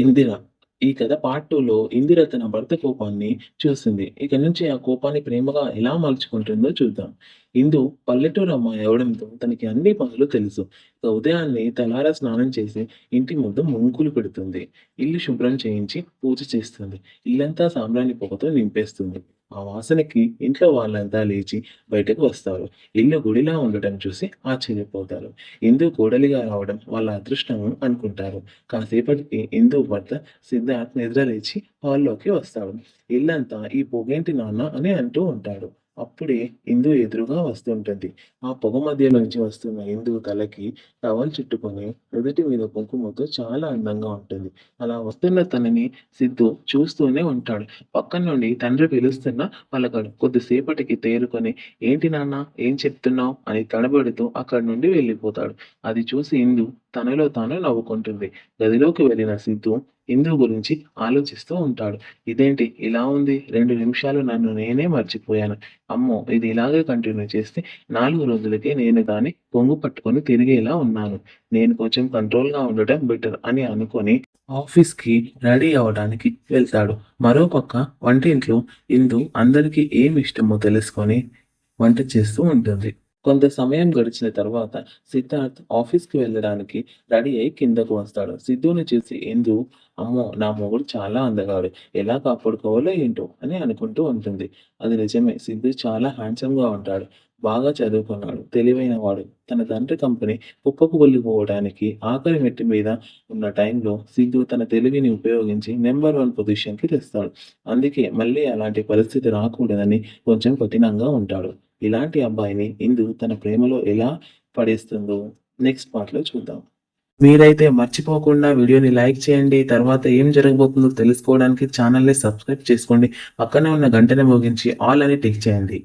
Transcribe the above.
ఇందిర. ఈ కథ పార్ట్ టూలో ఇందిర తన భర్త కోపాన్ని చూస్తుంది. ఇక నుంచి ఆ కోపాన్ని ప్రేమగా ఎలా మలుచుకుంటుందో చూద్దాం. ఇందు పల్లెటూరు అమ్మాయి అవడంతో తనకి అన్ని పనులు తెలుసు. ఉదయాన్నే తలారా స్నానం చేసి ఇంటి ముందు ముంకులు పెడుతుంది. ఇల్లు శుభ్రం చేయించి పూజ చేస్తుంది. ఇల్లంతా సాంబ్రాణి పొగతో నింపేస్తుంది. ఆ వాసనకి ఇంట్లో వాళ్ళంతా లేచి బయటకు వస్తారు. ఇల్లు గుడిలా ఉండటం చూసి ఆశ్చర్యపోతారు. ఇందు కోడలిగా రావడం వాళ్ళ అదృష్టం అనుకుంటారు. కాసేపటికి ఇందు భర్త సిద్ధార్థ్ నిద్రలేచి హాల్లోకి వస్తాడు. ఇల్లంతా ఈ పొగేంటి నాన్న అని అంటూ ఉంటాడు. అప్పుడే ఇందు ఎదురుగా వస్తుంటుంది. ఆ పొగ మధ్యలోంచి వస్తున్న ఇందు తలకి టవల్ చుట్టుకొని నుదుటి మీద కుంకుమతో చాలా అందంగా ఉంటుంది. అలా వస్తున్న తనని సిద్ధు చూస్తూనే ఉంటాడు. పక్క నుండి తండ్రి పిలుస్తున్న పలకడు. కొద్దిసేపటికి తేరుకొని ఏంటి నాన్న ఏం చెప్తున్నావు అని తడబడుతూ అక్కడి నుండి వెళ్ళిపోతాడు. అది చూసి ఇందు తనలో తాను నవ్వుకుంటుంది. గదిలోకి వెళ్ళిన సిద్ధు ఇందు గురించి ఆలోచిస్తూ ఉంటాడు. ఇదేంటి ఇలా ఉంది? రెండు నిమిషాలు నన్ను నేనే మర్చిపోయాను. అమ్మో! ఇది ఇలాగే కంటిన్యూ చేస్తే నాలుగు రోజులకే నేను దాన్ని కొంగు పట్టుకొని తిరిగేలా ఉన్నాను. నేను కొంచెం కంట్రోల్‌గా ఉండటం బెటర్ అని అనుకొని ఆఫీస్‌కి రెడీ అవ్వడానికి వెళ్తాడు. మరోపక్క వంటింట్లో ఇందు అందరికీ ఏమి ఇష్టమో తెలుసుకొని వంట చేస్తూ ఉంటుంది. కొంత సమయం గడిచిన తర్వాత సిద్ధార్థ్ ఆఫీస్‌కి వెళ్ళడానికి రెడీ అయి కిందకు వస్తాడు. సిద్ధుని చూసి ఇందు అమ్మో! నా మొగుడు చాలా అందగాడు. ఎలా కాపాడుకోవాలో ఏంటో అని అనుకుంటూ ఉంటుంది. అది నిజమే సిద్ధు చాలా హ్యాండ్సమ్‌గా ఉంటాడు. బాగా చదువుకున్నాడు. తెలివైన వాడు తన తండ్రి కంపెనీ కుప్పకూలిపోవడానికి ఆఖరి మెట్టి మీద ఉన్న టైంలో సిద్ధు తన తెలివిని ఉపయోగించి నెంబర్ వన్ పొజిషన్‌కి తెస్తాడు. అందుకే మళ్ళీ అలాంటి పరిస్థితి రాకూడదని కొంచెం కఠినంగా ఉంటాడు. ఇలాంటి అబ్బాయిని ఇందు తన ప్రేమలో ఎలా పడేస్తుందో నెక్స్ట్ పార్ట్‌లో చూద్దాం. మీరైతే మర్చిపోకుండా వీడియోని లైక్ చేయండి. తర్వాత ఏం జరగబోతుందో తెలుసుకోవడానికి ఛానల్‌ని సబ్స్క్రైబ్ చేసుకోండి. పక్కనే ఉన్న గంటని మోగించి ఆల్ అని టిక్ చేయండి.